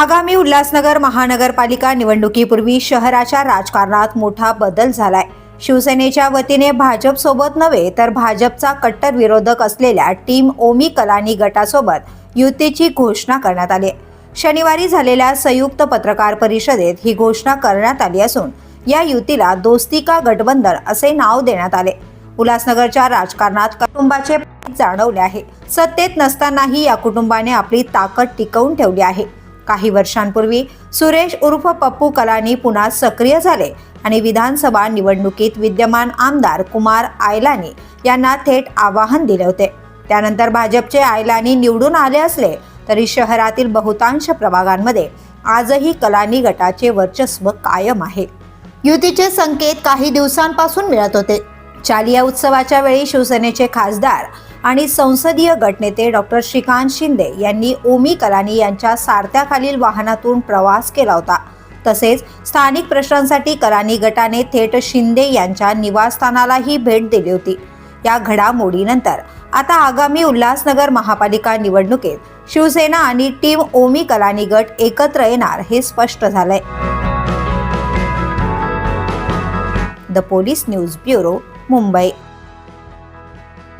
आगामी उल्हासनगर महानगरपालिका निवडणुकीपूर्वी शहराच्या राजकारणात मोठा बदल झालाय. शिवसेनेच्या वतीने भाजपसोबत नव्हे तर भाजपचा कट्टर विरोधक असलेल्या टीम ओमी कलानी गटासोबत युतीची घोषणा करण्यात आली. आहे. शनिवारी झालेल्या संयुक्त पत्रकार परिषदेत ही घोषणा करण्यात आली असून या युतीला दोस्ती का गठबंधन असे नाव देण्यात आले. उल्हासनगरच्या राजकारणात कुटुंबाचे जाणवले आहे. सत्तेत नसतानाही या कुटुंबाने आपली ताकद टिकवून ठेवली आहे. काही वर्षांपूर्वी सुरेश उर्फ पप्पू कलानी पुन्हा सक्रिय झाले आणि विधानसभा निवडणुकीत विद्यमान आमदार कुमार आयलानी यांना थेट आवाहन दिले होते. त्यानंतर भाजपचे आयलानी निवडून आले असले तरी शहरातील बहुतांश प्रभागांमध्ये आजही कलानी गटाचे वर्चस्व कायम आहे. युतीचे संकेत काही दिवसांपासून मिळत होते. चालिया उत्सवाच्या वेळी शिवसेनेचे खासदार आणि संसदीय गटनेते डॉक्टर श्रीकांत शिंदे यांनी ओमी कलानी यांच्या सारथ्याखालील वाहनातून प्रवास केला होता. तसेच स्थानिक प्रश्नांसाठी कलानी गटाने थेट शिंदे यांच्या निवासस्थानालाही भेट दिली होती. या घडामोडीनंतर आता आगामी उल्हासनगर महापालिका निवडणुकीत शिवसेना आणि टीम ओमी कलानी गट एकत्र येणार हे स्पष्ट झालंय. The police news bureau Mumbai.